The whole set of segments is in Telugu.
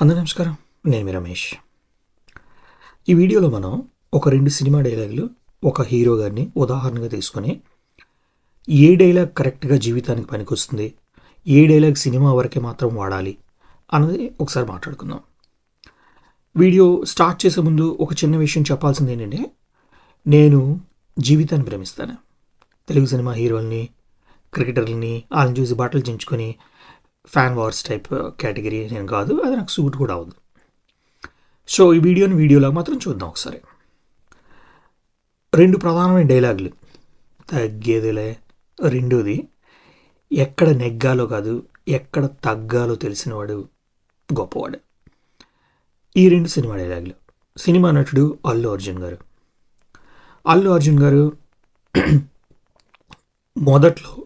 అందరూ నమస్కారం. నేను మీ రమేష్. ఈ వీడియోలో మనం ఒక రెండు సినిమా డైలాగులు ఒక హీరో గారిని ఉదాహరణగా తీసుకొని ఏ డైలాగ్ కరెక్ట్గా జీవితానికి పనికొస్తుంది ఏ డైలాగ్ సినిమా వరకే మాత్రం వాడాలి అన్నది ఒకసారి మాట్లాడుకుందాం. వీడియో స్టార్ట్ చేసే ముందు ఒక చిన్న విషయం చెప్పాల్సింది ఏంటంటే నేను జీవితాన్ని ప్రేమిస్తాను. తెలుగు సినిమా హీరోల్ని క్రికెటర్లని వాళ్ళని చూసి బట్టలు చించుకొని ఫ్యాన్ వార్స్ టైప్ కేటగిరీ నేను కాదు అది నాకు సూట్ కూడా అవ్వదు. సో ఈ వీడియోని వీడియోలో మాత్రం చూద్దాం ఒకసారి. రెండు ప్రధానమైన డైలాగులు. తగ్గేదిలే. రెండోది ఎక్కడ నెగ్గాలో కాదు ఎక్కడ తగ్గాలో తెలిసినవాడు గొప్పవాడు. ఈ రెండు సినిమా డైలాగులు. సినిమా నటుడు అల్లు అర్జున్ గారు. అల్లు అర్జున్ గారు మొదట్లో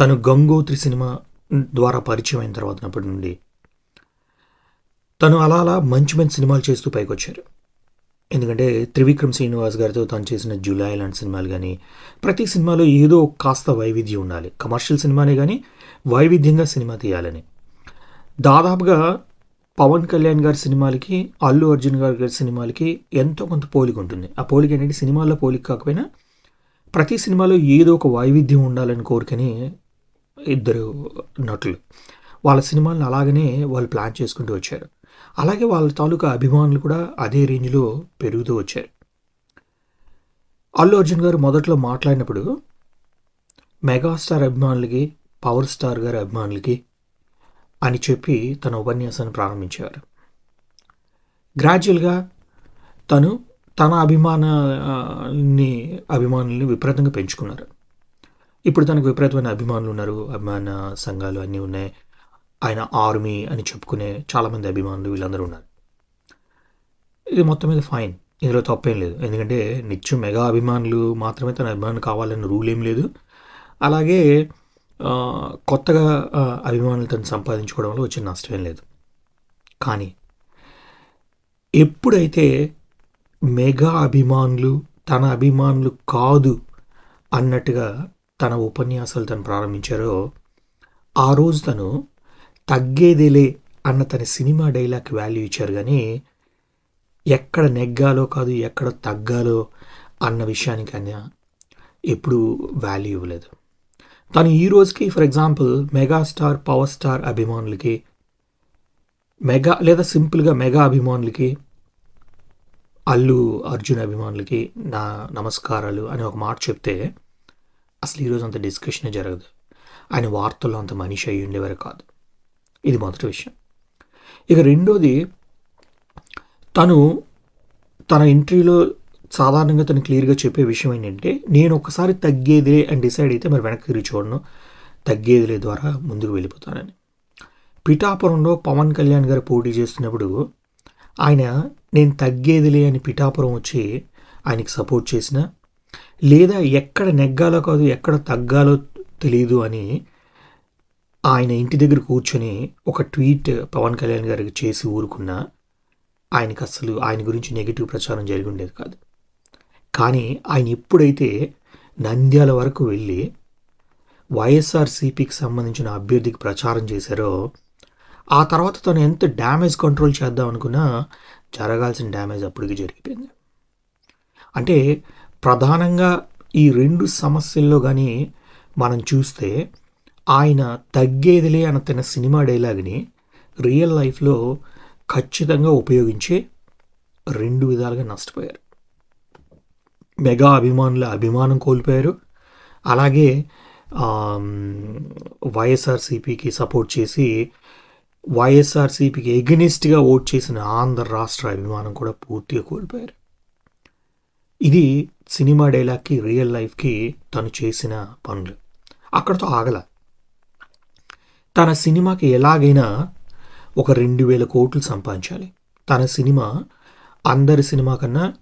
తను గంగోత్రి సినిమా ద్వారా పరిచయం అయిన తర్వాతనప్పటి నుండి తను అలా అలా మంచి మంచి సినిమాలు చేస్తూ పైకి వచ్చారు ఎందుకంటే త్రివిక్రమ్ శ్రీనివాస్ గారితో తను చేసిన జూలై లాంటి సినిమాలు కానీ ప్రతి సినిమాలో ఏదో కాస్త వైవిధ్యం ఉండాలి. కమర్షియల్ సినిమానే కానీ వైవిధ్యంగా సినిమా తీయాలని. దాదాపుగా పవన్ కళ్యాణ్ గారి సినిమాలకి అల్లు అర్జున్ గారి గారి సినిమాలకి ఎంతో కొంత పోలిక ఉంటుంది. ఆ పోలిక ఏంటంటే సినిమాల్లో పోలిక కాకపోయినా ప్రతి సినిమాలో ఏదో ఒక వైవిధ్యం ఉండాలని కోరికని ఇద్దరు నటులు. వాళ్ళ సినిమాలను అలాగనే వాళ్ళు ప్లాన్ చేసుకుంటూ వచ్చారు. అలాగే వాళ్ళ తాలూకా అభిమానులు కూడా అదే రేంజ్లో పెరుగుతూ వచ్చారు. అల్లు అర్జున్ గారు మొదట్లో మాట్లాడినప్పుడు మెగాస్టార్ అభిమానులకి పవర్ స్టార్ గారి అభిమానులకి అని చెప్పి తన ఉపన్యాసాన్ని ప్రారంభించేవారు. గ్రాడ్యువల్గా తను తన అభిమానాన్ని అభిమానుల్ని విపరీతంగా పెంచుకున్నారు. ఇప్పుడు తనకు విపరీతమైన అభిమానులు ఉన్నారు అభిమాన సంఘాలు అన్నీ ఉన్నాయి. ఆయన ఆర్మీ అని చెప్పుకునే చాలామంది అభిమానులు వీళ్ళందరూ ఉన్నారు. ఇది మొత్తం మీద ఫైన్. ఇందులో తప్పేం లేదు. ఎందుకంటే నిత్యం మెగా అభిమానులు మాత్రమే తన అభిమానులు కావాలని రూల్ ఏం లేదు. అలాగే కొత్తగా అభిమానులు తను సంపాదించుకోవడంలో వచ్చిన నష్టమేం లేదు. కానీ ఎప్పుడైతే మెగా అభిమానులు తన అభిమానులు కాదు అన్నట్టుగా తన ఉపన్యాసాలు తను ప్రారంభించారో ఆ రోజు తను తగ్గేదేలే అన్న తన సినిమా డైలాగ్ వాల్యూ ఇచ్చారు కానీ ఎక్కడ నెగ్గాలో కాదు ఎక్కడ తగ్గాలో అన్న విషయానికైనా ఎప్పుడూ ఎప్పుడు వాల్యూ ఇవ్వలేదు. తను ఈ రోజుకి for example megastar power star అభిమానులకి మెగా లేదా సింపుల్గా మెగా అభిమానులకి అల్లు అర్జున్ అభిమానులకి నా నమస్కారాలు అని ఒక మాట చెప్తే అసలు ఈరోజు అంత డిస్కషనే జరగదు. ఆయన వార్తల్లో అంత మనిషి అయ్యి ఉండేవారు కాదు. ఇది మొదటి విషయం. ఇక రెండోది తను తన ఇంటర్వ్యూలో సాధారణంగా తను క్లియర్గా చెప్పే విషయం ఏంటంటే నేను ఒకసారి తగ్గేదిలే అని డిసైడ్ అయితే మరి వెనక్కి తిరిగి చూడను. తగ్గేదిలే ద్వారా ముందుకు వెళ్ళిపోతానని. పిఠాపురంలో పవన్ కళ్యాణ్ గారు పోటీ చేస్తున్నప్పుడు ఆయన నేను తగ్గేదిలే అని పిఠాపురం వచ్చి ఆయనకి సపోర్ట్ చేసిన లేదా ఎక్కడ నెగ్గాలో కాదు ఎక్కడ తగ్గాలో తెలియదు అని ఆయన ఇంటి దగ్గర కూర్చొని ఒక ట్వీట్ పవన్ కళ్యాణ్ గారికి చేసి ఊరుకున్నా ఆయనకి అసలు ఆయన గురించి నెగిటివ్ ప్రచారం జరిగి ఉండేది కాదు. కానీ ఆయన ఎప్పుడైతే నంద్యాల వరకు వెళ్ళి వైఎస్ఆర్సీపీకి సంబంధించిన అభ్యర్థికి ప్రచారం చేశారో ఆ తర్వాత తను ఎంత డ్యామేజ్ కంట్రోల్ చేద్దాం అనుకున్నా జరగాల్సిన డ్యామేజ్ అప్పటికి జరిగిపోయింది. అంటే ప్రధానంగా ఈ రెండు సమస్యల్లో కానీ మనం చూస్తే ఆయన తగ్గేదిలే అన్న తన సినిమా డైలాగ్ని రియల్ లైఫ్లో ఖచ్చితంగా ఉపయోగించి రెండు విధాలుగా నష్టపోయారు. మెగా అభిమానుల అభిమానం కోల్పోయారు. అలాగే వైఎస్ఆర్సీపీకి సపోర్ట్ చేసి వైఎస్ఆర్సీపీకి ఎగ్నిస్ట్గా ఓట్ చేసిన ఆంధ్ర రాష్ట్ర అభిమానం కూడా పూర్తిగా కోల్పోయారు. ఇది సినిమా డైలాగ్కి రియల్ లైఫ్కి తను చేసిన పనులు. అక్కడతో ఆగల. తన సినిమాకి ఎలాగైనా ఒక రెండు వేల కోట్లు సంపాదించాలి. తన సినిమా అందరి సినిమా కన్నా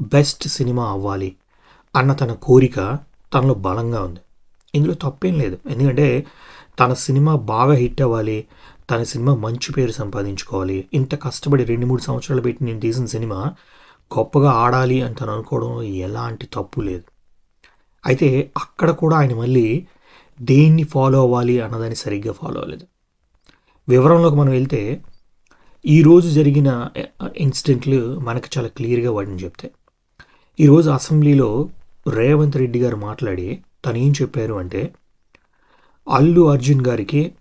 బెస్ట్ సినిమా అవ్వాలి అన్న తన కోరిక తనలో బలంగా ఉంది. ఇందులో తప్పేం లేదు. ఎందుకంటే తన సినిమా బాగా హిట్ అవ్వాలి తన సినిమా మంచి పేరు సంపాదించుకోవాలి ఇంత కష్టపడి రెండు మూడు సంవత్సరాలు పెట్టి నేను తీసిన సినిమా గొప్పగా ఆడాలి అని తను అనుకోవడం ఎలాంటి తప్పు లేదు. అయితే అక్కడ కూడా ఆయన మళ్ళీ దేన్ని ఫాలో అవ్వాలి అన్నదాన్ని సరిగ్గా ఫాలో అవ్వలేదు. వివరంలోకి మనం వెళ్తే ఈరోజు జరిగిన ఇన్సిడెంట్లు మనకు చాలా క్లియర్గా వాటిని చెప్తాయి. ఈరోజు అసెంబ్లీలో రేవంత్ రెడ్డి గారు మాట్లాడి తను ఏం చెప్పారు అంటే అల్లు అర్జున్ గారికి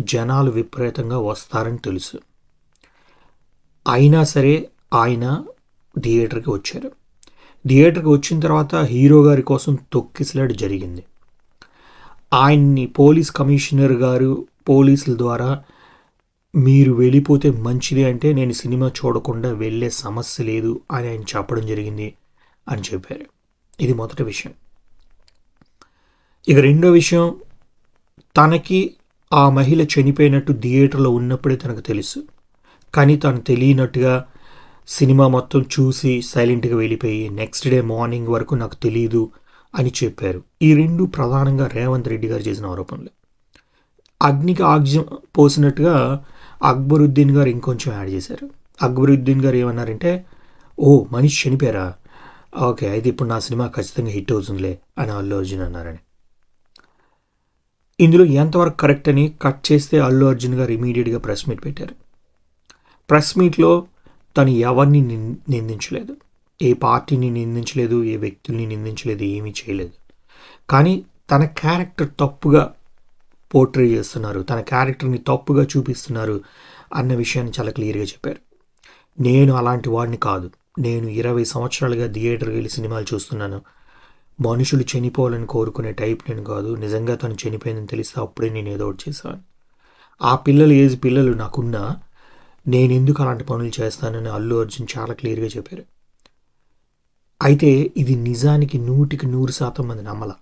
జనాలు విపరీతంగా వస్తారని తెలుసు. అయినా సరే ఆయన థియేటర్కి వచ్చారు. థియేటర్కి వచ్చిన తర్వాత హీరో గారి కోసం తొక్కిసలాట జరిగింది. ఆయన్ని పోలీస్ కమిషనర్ గారు పోలీసుల ద్వారా మీరు వెళ్ళిపోతే మంచిది అంటే నేను సినిమా చూడకుండా వెళ్ళే సమస్య లేదు అని ఆయన చెప్పడం జరిగింది అని చెప్పారు. ఇది మొదటి విషయం. ఇక రెండో విషయం తనకి ఆ మహిళ చనిపోయినట్టు థియేటర్లో ఉన్నప్పుడే తనకు తెలుసు. కానీ తను తెలియనట్టుగా సినిమా మొత్తం చూసి సైలెంట్గా వెళ్ళిపోయి నెక్స్ట్ డే మార్నింగ్ వరకు నాకు తెలియదు అని చెప్పారు. ఈ రెండు ప్రధానంగా రేవంత్ రెడ్డి గారు చేసిన ఆరోపణలు. అగ్నికి ఆగ్జం పోసినట్టుగా అక్బరుద్దీన్ గారు ఇంకొంచెం యాడ్ చేశారు. అక్బరుద్దీన్ గారు ఏమన్నారంటే ఓ మనిషి చనిపోయారా? ఓకే అయితే ఇప్పుడు నా సినిమా ఖచ్చితంగా హిట్ అవుతుందిలే అని అల్లు అర్జున్ అన్నారని. ఇందులో ఎంతవరకు కరెక్ట్ అని కట్ చేస్తే అల్లు అర్జున్ గారు ఇమీడియట్గా ప్రెస్ మీట్ పెట్టారు. ప్రెస్ మీట్లో తను ఎవరిని నిందించలేదు. ఏ పార్టీని నిందించలేదు ఏ వ్యక్తుల్ని నిందించలేదు ఏమీ చేయలేదు. కానీ తన క్యారెక్టర్ తప్పుగా పోర్ట్రే చేస్తున్నారు. తన క్యారెక్టర్ని తప్పుగా చూపిస్తున్నారు అన్న విషయాన్ని చాలా క్లియర్గా చెప్పారు. నేను అలాంటి వాడిని కాదు. నేను ఇరవై సంవత్సరాలుగా థియేటర్కి వెళ్ళి సినిమాలు చూస్తున్నాను. మనుషులు చనిపోవాలని కోరుకునే టైప్ నేను కాదు. నిజంగా తను చనిపోయిందని తెలిస్తే అప్పుడే నేను ఏదో ఒకటి చేశాను ఆ పిల్లలు ఏజ్ పిల్లలు నాకున్నా నేను ఎందుకు అలాంటి పనులు చేస్తానని అల్లు అర్జున్ చాలా క్లియర్గా చెప్పారు. అయితే ఇది నిజానికి నూటికి నూరు శాతం మంది నమ్మల.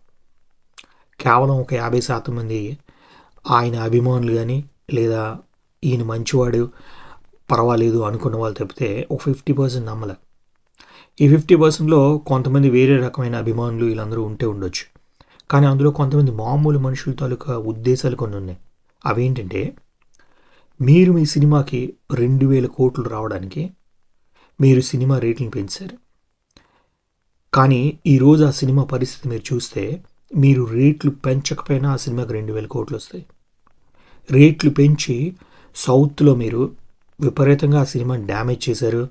కేవలం ఒక యాభై శాతం మంది ఆయన అభిమానులు కానీ లేదా ఈయన మంచివాడు పర్వాలేదు అనుకున్న వాళ్ళు తప్పితే ఒక ఫిఫ్టీ పర్సెంట్ నమ్మలే. ఈ ఫిఫ్టీ పర్సెంట్లో కొంతమంది వేరే రకమైన అభిమానులు వీళ్ళందరూ ఉంటే ఉండొచ్చు. కానీ అందులో కొంతమంది మామూలు మనుషుల తాలూకా ఉద్దేశాలు కొన్ని ఉన్నాయి. అవేంటంటే మీరు మీ సినిమాకి రెండు వేల కోట్లు రావడానికి మీరు సినిమా రేట్లను పెంచారు. కానీ ఈరోజు ఆ సినిమా పరిస్థితి మీరు చూస్తే మీరు రేట్లు పెంచకపోయినా ఆ సినిమాకి రెండు వేల కోట్లు వస్తాయి. రేట్లు పెంచి సౌత్లో మీరు విపరీతంగా ఆ సినిమాని డ్యామేజ్ చేశారు.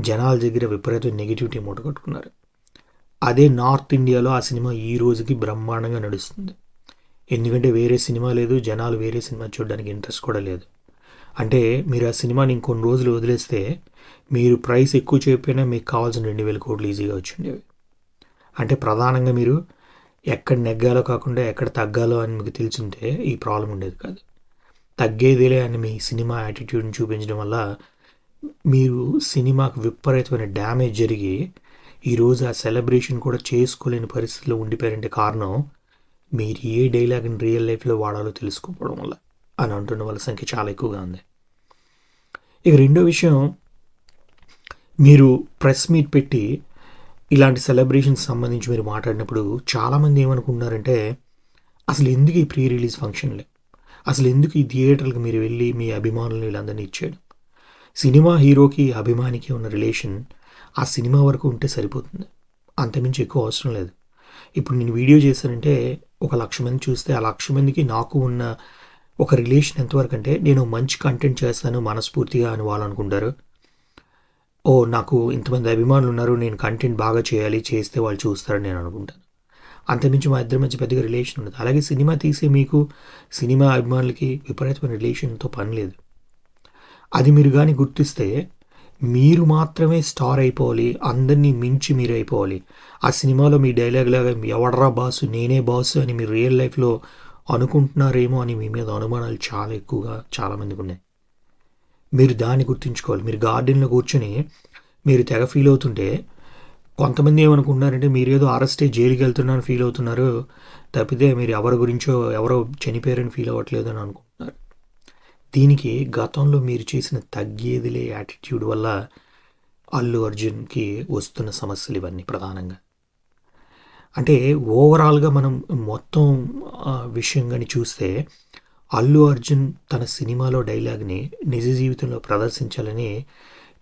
జనాల దగ్గర విపరీతం నెగిటివిటీ మూటగట్టుకున్నారు అదే నార్త్ ఇండియాలో ఆ సినిమా ఈ రోజుకి బ్రహ్మాండంగా నడుస్తుంది. ఎందుకంటే వేరే సినిమా లేదు జనాలు వేరే సినిమా చూడడానికి ఇంట్రెస్ట్ కూడా లేదు. అంటే మీరు ఆ సినిమాని ఇంకొన్ని రోజులు వదిలేస్తే మీరు ప్రైస్ ఎక్కువ చెప్పినా మీకు కావాల్సిన రెండు వేల కోట్లు ఈజీగా వచ్చిండేవి. అంటే ప్రధానంగా మీరు ఎక్కడ నెగ్గాలో కాకుండా ఎక్కడ తగ్గాలో అని మీకు తెలిసింటే ఈ ప్రాబ్లం ఉండేది కాదు. తగ్గేదిలే అని మీ సినిమా యాటిట్యూడ్ని చూపించడం వల్ల మీరు సినిమాకు విపరీతమైన డ్యామేజ్ జరిగి ఈరోజు ఆ సెలబ్రేషన్ కూడా చేసుకోలేని పరిస్థితిలో ఉండిపోయారంటే కారణం మీరు ఏ డైలాగ్ని రియల్ లైఫ్లో వాడాలో తెలుసుకోవడం వల్ల. అని అంటున్న వాళ్ళ సంఖ్య చాలా ఎక్కువగా ఉంది. ఇక రెండో విషయం మీరు ప్రెస్ మీట్ పెట్టి ఇలాంటి సెలబ్రేషన్స్ సంబంధించి మీరు మాట్లాడినప్పుడు చాలామంది ఏమనుకుంటున్నారంటే అసలు ఎందుకు ఈ ప్రీ రిలీజ్ ఫంక్షన్లే? అసలు ఎందుకు ఈ థియేటర్లకు మీరు వెళ్ళి మీ అభిమానులు వీళ్ళందరినీ ఇచ్చేయడం సినిమా హీరోకి అభిమానికి ఉన్న రిలేషన్ ఆ సినిమా వరకు ఉంటే సరిపోతుంది. అంతమించి ఎక్కువ అవసరం లేదు. ఇప్పుడు నేను వీడియో చేశానంటే ఒక లక్ష మంది చూస్తే ఆ లక్ష మందికి నాకు ఉన్న ఒక రిలేషన్ ఎంతవరకు అంటే నేను మంచి కంటెంట్ చేస్తాను మనస్ఫూర్తిగా అని వాళ్ళు అనుకుంటారు. ఓ నాకు ఇంతమంది అభిమానులు ఉన్నారు నేను కంటెంట్ బాగా చేయాలి చేస్తే వాళ్ళు చూస్తారని నేను అనుకుంటాను. అంతమించి మా ఇద్దరి మధ్య పెద్దగా రిలేషన్ ఉండదు. అలాగే సినిమా తీసే మీకు సినిమా అభిమానులకి విపరీతమైన రిలేషన్తో పని లేదు. అది మీరు కానీ గుర్తిస్తే మీరు మాత్రమే స్టార్ అయిపోవాలి అందరినీ మించి మీరు అయిపోవాలి. ఆ సినిమాలో మీ డైలాగ్ లాగా ఎవడరా బాసు నేనే బాసు అని మీరు రియల్ లైఫ్లో అనుకుంటున్నారేమో అని మీ మీద అనుమానాలు చాలా ఎక్కువగా చాలామందికి ఉన్నాయి. మీరు దాన్ని గుర్తుంచుకోవాలి. మీరు గార్డెన్లో కూర్చొని మీరు తెగ ఫీల్ అవుతుంటే కొంతమంది ఏమనుకుంటున్నారంటే మీరు ఏదో అరెస్టే జైలుకి వెళ్తున్నారని ఫీల్ అవుతున్నారు. తప్పితే మీరు ఎవరి గురించో ఎవరో చనిపోయారని ఫీల్ అవ్వట్లేదు అని అనుకుంటున్నారు. దీనికి గతంలో మీరు చేసిన తగ్గేదిలే యాటిట్యూడ్ వల్ల అల్లు అర్జున్కి వస్తున్న సమస్యలు ఇవన్నీ ప్రధానంగా. అంటే ఓవరాల్గా మనం మొత్తం విషయం కానీ చూస్తే అల్లు అర్జున్ తన సినిమాలో డైలాగ్ని నిజ జీవితంలో ప్రదర్శించాలని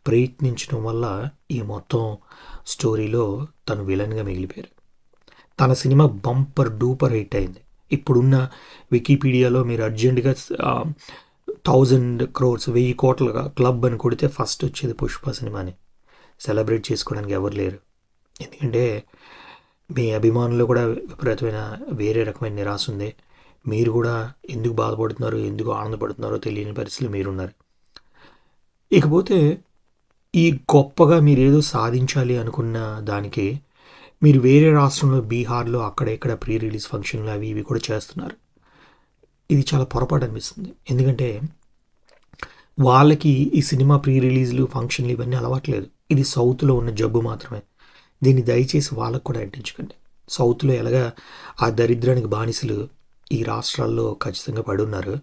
ప్రయత్నించడం వల్ల ఈ మొత్తం స్టోరీలో తను విలన్గా మిగిలిపోయారు. తన సినిమా బంపర్ డూపర్ హిట్ అయింది. ఇప్పుడున్న వికీపీడియాలో మీరు అర్జెంటుగా థౌజండ్ క్రోర్స్ వెయ్యి కోట్ల క్లబ్ అని కొడితే ఫస్ట్ వచ్చేది పుష్ప సినిమాని. సెలబ్రేట్ చేసుకోవడానికి ఎవరు లేరు. ఎందుకంటే మీ అభిమానులు కూడా విపరీతమైన వేరే రకమైన నిరాశ ఉంది. మీరు కూడా ఎందుకు బాధపడుతున్నారో ఎందుకు ఆనందపడుతున్నారో తెలియని పరిస్థితులు మీరున్నారు. ఇకపోతే ఈ గొప్పగా మీరు ఏదో సాధించాలి అనుకున్న దానికి మీరు వేరే రాష్ట్రంలో బీహార్లో అక్కడ ఇక్కడ ప్రీ రిలీజ్ ఫంక్షన్లు అవి ఇవి కూడా చేస్తున్నారు. ఇది చాలా పొరపాటు అనిపిస్తుంది. ఎందుకంటే వాళ్ళకి ఈ సినిమా ప్రీ రిలీజ్లు ఫంక్షన్లు ఇవన్నీ అలవాట్లేదు ఇది సౌత్లో ఉన్న జబ్బు మాత్రమే. దీన్ని దయచేసి వాళ్ళకు కూడా అంటించకండి. సౌత్లో ఎలాగా ఆ దరిద్రానికి బానిసలు ఈ రాష్ట్రాల్లో ఖచ్చితంగా పడి ఉన్నారు.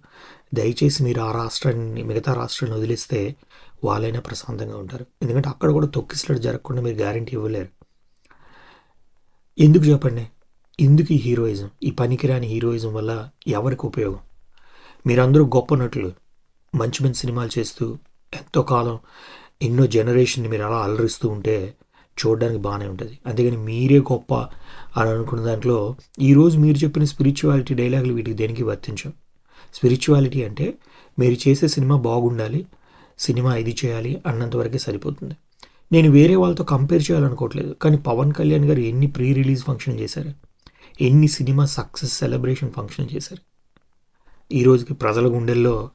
దయచేసి మీరు ఆ రాష్ట్రాన్ని మిగతా రాష్ట్రాన్ని వదిలేస్తే వాళ్ళైనా ప్రశాంతంగా ఉంటారు. ఎందుకంటే అక్కడ కూడా తొక్కిసలాడు జరగకుండా మీరు గ్యారంటీ ఇవ్వలేరు. ఎందుకు చెప్పండి? ఎందుకు ఈ హీరోయిజం? ఈ పనికిరాని హీరోయిజం వల్ల ఎవరికి ఉపయోగం? మీరందరూ గొప్ప నటులు. మంచి మంచి సినిమాలు చేస్తూ ఎంతో కాలం ఎన్నో జనరేషన్ని మీరు అలా అలరిస్తూ ఉంటే చూడడానికి బాగానే ఉంటుంది. అంతేగాని మీరే గొప్ప అని అనుకున్న దాంట్లో ఈరోజు మీరు చెప్పిన స్పిరిచువాలిటీ డైలాగులు వీటికి దేనికి వర్తించవు? స్పిరిచువాలిటీ అంటే మీరు చేసే సినిమా బాగుండాలి సినిమా ఇది చేయాలి అన్నంతవరకే సరిపోతుంది. నేను వేరే వాళ్ళతో కంపేర్ చేయాలనుకోవట్లేదు కానీ పవన్ కళ్యాణ్ గారు ఎన్ని ప్రీ రిలీజ్ ఫంక్షన్ చేశారు? ఎన్ని సినిమా సక్సెస్ సెలబ్రేషన్ ఫంక్షన్ చేశారు? ఈ రోజుకి ప్రజల గుండెల్లో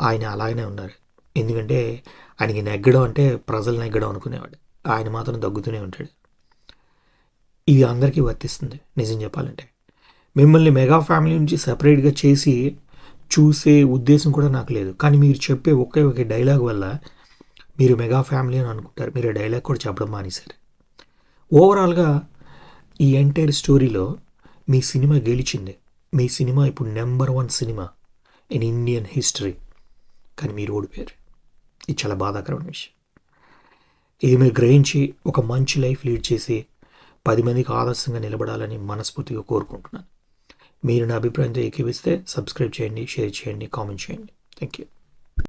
ఆయన అలాగనే ఉన్నారు. ఎందుకంటే ఆయనకి నెగ్గడం అంటే ప్రజలు నెగ్గడం అనుకునేవాడు. ఆయన మాత్రం తగ్గుతూనే ఉంటాడు. ఇది అందరికీ వర్తిస్తుంది నిజం చెప్పాలంటే. మిమ్మల్ని మెగా ఫ్యామిలీ నుంచి సపరేట్గా చేసి చూసే ఉద్దేశం కూడా నాకు లేదు. కానీ మీరు చెప్పే ఒకే ఒకే డైలాగ్ వల్ల మీరు మెగా ఫ్యామిలీ అని అనుకుంటారు. మీరు ఆ డైలాగ్ కూడా చెప్పడం మానేశారు. ఓవరాల్గా ఈ ఎంటైర్ స్టోరీలో మీ సినిమా గెలిచింది. మీ సినిమా ఇప్పుడు number one cinema in Indian history. కానీ మీరు ఓడిపోయారు. ఇది చాలా బాధాకరమైన విషయం. ఇది మీరు గ్రహించి ఒక మంచి లైఫ్ లీడ్ చేసి పది మందికి ఆదర్శంగా నిలబడాలని మనస్ఫూర్తిగా కోరుకుంటున్నాను. మీరు నా అభిప్రాయంతో ఏకీవిస్తే సబ్స్క్రైబ్ చేయండి షేర్ చేయండి కామెంట్ చేయండి. Thank you